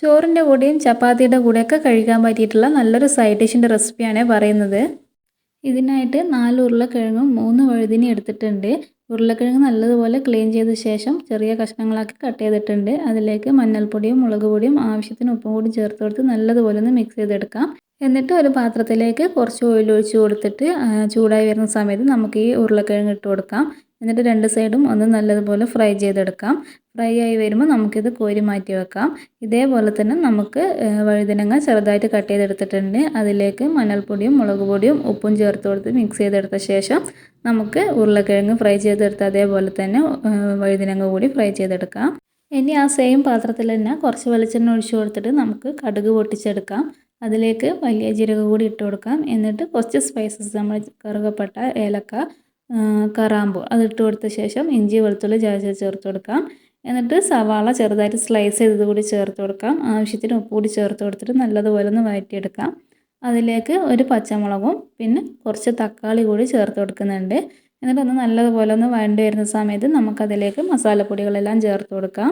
ചോറിന്റെ കൂടെയും ചപ്പാത്തിയുടെ കൂടെയൊക്കെ കഴിക്കാൻ പറ്റിയിട്ടുള്ള നല്ലൊരു സൈഡ് ഡിഷിന്റെ റെസിപ്പിയാണ് പറയുന്നത്. ഇതിനായിട്ട് നാല് ഉരുളക്കിഴങ്ങും മൂന്ന് വഴുതിനി എടുത്തിട്ടുണ്ട്. ഉരുളക്കിഴങ്ങ് നല്ലതുപോലെ ക്ലീൻ ചെയ്ത ശേഷം ചെറിയ കഷ്ണങ്ങളാക്കി കട്ട് ചെയ്തിട്ടുണ്ട്. അതിലേക്ക് മഞ്ഞൾപ്പൊടിയും മുളക് പൊടിയും ആവശ്യത്തിന് ഉപ്പും കൂടി ചേർത്ത് കൊടുത്ത് നല്ലതുപോലെ ഒന്ന് മിക്സ് ചെയ്തെടുക്കാം. എന്നിട്ട് ഒരു പാത്രത്തിലേക്ക് കുറച്ച് ഓയിൽ ഒഴിച്ച് കൊടുത്തിട്ട് ചൂടായി വരുന്ന സമയത്ത് നമുക്ക് ഈ ഉരുളക്കിഴങ്ങ് ഇട്ട് കൊടുക്കാം. എന്നിട്ട് രണ്ട് സൈഡും ഒന്ന് നല്ലതുപോലെ ഫ്രൈ ചെയ്തെടുക്കാം. ഫ്രൈ ആയി വരുമ്പോൾ നമുക്കിത് കോരി മാറ്റി വെക്കാം. ഇതേപോലെ തന്നെ നമുക്ക് വഴുതനങ്ങ ചെറുതായിട്ട് കട്ട് ചെയ്തെടുത്തിട്ടുണ്ട്. അതിലേക്ക് മഞ്ഞൾപ്പൊടിയും മുളക് പൊടിയും ഉപ്പും ചേർത്ത് കൊടുത്ത് മിക്സ് ചെയ്തെടുത്ത ശേഷം നമുക്ക് ഉരുളക്കിഴങ്ങ് ഫ്രൈ ചെയ്തെടുത്ത് അതേപോലെ തന്നെ വഴുതനങ്ങ കൂടി ഫ്രൈ ചെയ്തെടുക്കാം. ഇനി ആ സെയിം പാത്രത്തിൽ തന്നെ കുറച്ച് വെളിച്ചെണ്ണ ഒഴിച്ചു കൊടുത്തിട്ട് നമുക്ക് കടുക് പൊട്ടിച്ചെടുക്കാം. അതിലേക്ക് വലിയ ജീരകം കൂടി ഇട്ട് കൊടുക്കാം. എന്നിട്ട് കുറച്ച് സ്പൈസസ് നമ്മൾ കറുകപ്പട്ട ഏലക്ക കറാമ്പു. അതിട്ട് കൊടുത്ത ശേഷം ഇഞ്ചി വെളുത്തുള്ളി ചതച്ച് ചേർത്ത് കൊടുക്കാം. എന്നിട്ട് സവാള ചെറുതായിട്ട് സ്ലൈസ് ചെയ്തത് കൂടി ചേർത്ത് കൊടുക്കാം. ആവശ്യത്തിന് ഉപ്പ് കൂടി ചേർത്ത് കൊടുത്തിട്ട് നല്ലതുപോലെ ഒന്ന് വഴറ്റിയെടുക്കാം. അതിലേക്ക് ഒരു പച്ചമുളകും പിന്നെ കുറച്ച് തക്കാളി കൂടി ചേർത്ത് കൊടുക്കുന്നുണ്ട്. എന്നിട്ട് ഒന്ന് നല്ലതുപോലെ ഒന്ന് വഴണ്ടി വരുന്ന സമയത്ത് നമുക്കതിലേക്ക് മസാലപ്പൊടികളെല്ലാം ചേർത്ത് കൊടുക്കാം.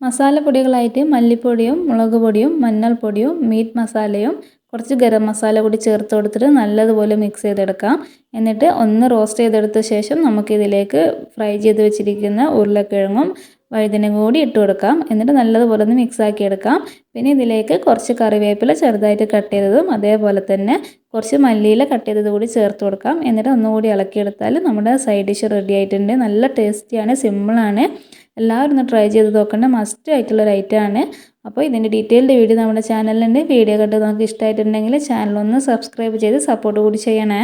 മസാലപ്പൊടികളായിട്ട് മല്ലിപ്പൊടിയും മുളക് പൊടിയും മഞ്ഞൾപ്പൊടിയും മീറ്റ് മസാലയും കുറച്ച് ഗരം മസാല കൂടി ചേർത്ത് കൊടുത്തിട്ട് നല്ലതുപോലെ മിക്സ് ചെയ്തെടുക്കാം. എന്നിട്ട് ഒന്ന് റോസ്റ്റ് ചെയ്തെടുത്ത ശേഷം നമുക്കിതിലേക്ക് ഫ്രൈ ചെയ്ത് വെച്ചിരിക്കുന്ന ഉരുളക്കിഴങ്ങും വഴുതനങ്ങ കൂടി ഇട്ട് കൊടുക്കാം. എന്നിട്ട് നല്ലതുപോലെ ഒന്ന് മിക്സാക്കി എടുക്കാം. പിന്നെ ഇതിലേക്ക് കുറച്ച് കറിവേപ്പില ചെറുതായിട്ട് കട്ട് ചെയ്തതും അതേപോലെ തന്നെ കുറച്ച് മല്ലിയില കട്ട് ചെയ്തത് കൂടി ചേർത്ത് കൊടുക്കാം. എന്നിട്ട് ഒന്നുകൂടി ഇളക്കിയെടുത്താൽ നമ്മുടെ സൈഡ് ഡിഷ് റെഡി ആയിട്ടുണ്ട്. നല്ല ടേസ്റ്റിയാണ് സിമ്പിളാണ് എല്ലാവരും ഒന്ന് ട്രൈ ചെയ്ത് നോക്കേണ്ട. മസ്റ്റ് ആയിട്ടുള്ള ഒരു ഐറ്റമാണ് അപ്പോൾ ഇതിന്റെ ഡീറ്റെയിൽഡ് വീഡിയോ നമ്മുടെ ചാനലിലുണ്ട് വീഡിയോ കണ്ട് നമുക്ക് ഇഷ്ടമായിട്ടുണ്ടെങ്കിൽ ചാനൽ ഒന്ന് സബ്സ്ക്രൈബ് ചെയ്ത് സപ്പോർട്ട് കൂടി ചെയ്യണേ.